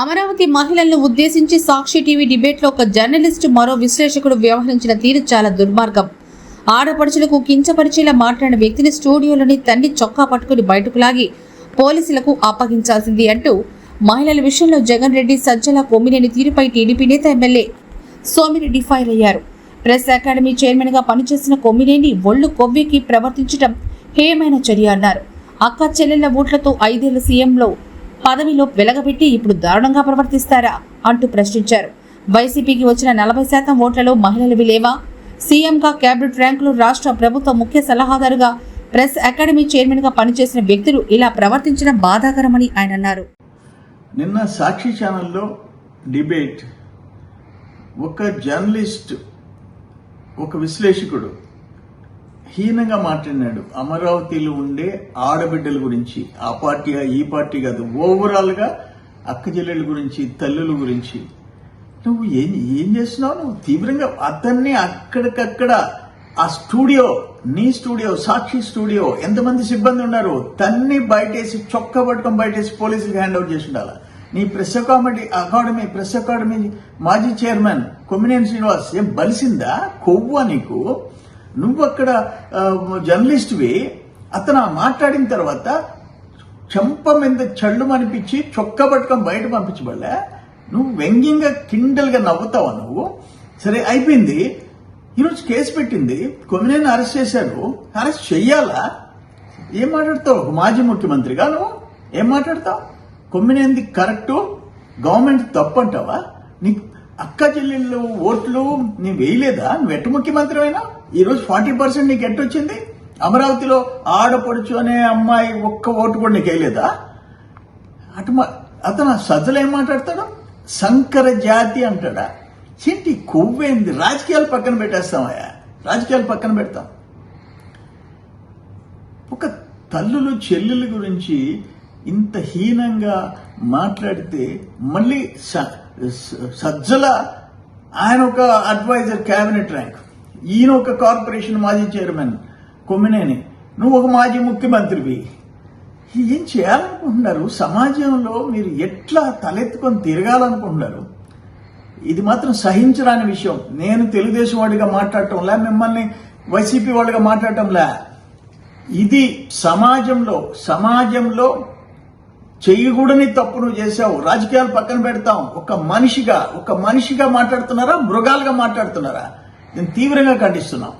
అమరావతి మహిళలను ఉద్దేశించి సాక్షి టీవీ డిబేట్లో ఒక జర్నలిస్టు మరో విశ్లేషకుడు వ్యవహరించిన తీరు చాలా దుర్మార్గం. ఆడపడుచులకు కించపరిచేలా మాట్లాడిన వ్యక్తిని స్టూడియోలోని తండ్రి చొక్కా పట్టుకుని బయటకు లాగి పోలీసులకు అప్పగించాల్సింది అంటూ మహిళల విషయంలో జగన్ రెడ్డి సజ్జల కొమ్మినేని తీరుపై టీడీపీ నేత ఎమ్మెల్యే సోమిరెడ్డి ఫైర్ అయ్యారు. ప్రెస్ అకాడమీ చైర్మన్గా పనిచేసిన కొమ్మినేని ఒళ్ళు కొవ్వెక్కి ప్రవర్తించడం హేయమైన చర్య అన్నారు. అక్క చెల్లెళ్ళ ఓట్లతో ఐదేళ్ళ సీఎంలో పదవిలో వెలగబెట్టి ఇప్పుడు దారుణంగా ప్రవర్తిస్తారా అంటూ ప్రశ్నించారు. వైసీపీకి వచ్చిన నలభై శాతం ఓట్లలో మహిళలవి లేవా సీఎంగా క్యాబినెట్ ర్యాంకులు రాష్ట్ర ప్రభుత్వ ముఖ్య సలహాదారుగా ప్రెస్ అకాడమీ చైర్మన్గా పనిచేసిన వ్యక్తులు ఇలా ప్రవర్తించడం బాధాకరమని ఆయన అన్నారు. నిన్న సాక్షి ఛానల్లో డిబేట్. ఒక జర్నలిస్ట్ ఒక విశ్లేషకుడు హీనంగా మాట్లాడినాడు. అమరావతిలో ఉండే ఆడబిడ్డల గురించి ఆ పార్టీ ఈ పార్టీ కాదు ఓవరాల్గా అక్క చెల్లెళ్ళ గురించి తల్లుల గురించి. నువ్వు ఏం ఏం చేస్తున్నావు? నువ్వు తీవ్రంగా అతన్ని అక్కడికక్కడ ఆ స్టూడియో నీ స్టూడియో సాక్షి స్టూడియో ఎంతమంది సిబ్బంది ఉన్నారు? తన్ని బయటేసి చొక్క పట్టుకొని బయటేసి పోలీసులకు హ్యాండ్ అవుట్ చేసి ఉండాలి? నీ press academy academy press academy మాజీ చైర్మన్ కొమ్మినేని శ్రీనివాస్ ఏం బలిసిందా? కొవ్వా నీకు? నువ్వు అక్కడ జర్నలిస్ట్వి అతను మాట్లాడిన తర్వాత చెంప మీద చళ్ళు అనిపించి చొక్క పట్టుకొని బయట పంపించబడలే. నువ్వు వ్యంగ్యంగా కిండల్గా నవ్వుతావా నువ్వు? సరే అయిపోయింది. ఈరోజు కేసు పెట్టింది. కొమ్మినేని అరెస్ట్ చేశారు అరెస్ట్ చెయ్యాలా? ఏం మాట్లాడతావు? ఒక మాజీ ముఖ్యమంత్రిగా నువ్వు? ఏం మాట్లాడతావు? కొమ్మినేంది కరెక్టు? గవర్నమెంట్ తప్పు అంటావా నీకు అక్క చెల్లెళ్ళు ఓట్లు నీ వేయలేదా? నువ్వు ఎట్టు ముఖ్యమంత్రి అయినా ఈరోజు ఫార్టీ పర్సెంట్ నీకు ఎట్టొచ్చింది అమరావతిలో ఆడపడుచు అనే అమ్మాయి ఒక్క ఓటు కూడా నీకు వేయలేదా? అటు అతను సజ్జలు ఏం మాట్లాడతాడు? సంకర జాతి అంటాడా? ఏంటి కొవ్వేంది? రాజకీయాలు పక్కన పెట్టేస్తామయ్యా. రాజకీయాలు పక్కన పెడతాం. ఒక తల్లులు చెల్లెల గురించి ఇంత హీనంగా మాట్లాడితే మళ్ళీ స- సజ్జల ఆయన ఒక అడ్వైజర్ క్యాబినెట్ ర్యాంక్. ఈయన ఒక కార్పొరేషన్ మాజీ చైర్మన్ కొమ్మినేని. నువ్వు ఒక మాజీ ముఖ్యమంత్రివి. ఏం చేయాలనుకుంటున్నారు? సమాజంలో మీరు ఎట్లా తలెత్తుకొని తిరగాలనుకుంటున్నారు? ఇది మాత్రం సహించరాని విషయం. నేను తెలుగుదేశం వాడిగా మాట్లాడటంలా మిమ్మల్ని వైసీపీ వాళ్ళుగా మాట్లాడటంలా. ఇది సమాజంలో సమాజంలో చేయకూడని తప్పు నువ్వు చేసావు రాజకీయాలు పక్కన పెడతాం. ఒక మనిషిగా ఒక మనిషిగా మాట్లాడుతున్నారా? మృగాలుగా మాట్లాడుతున్నారా? నేను తీవ్రంగా ఖండిస్తున్నాం.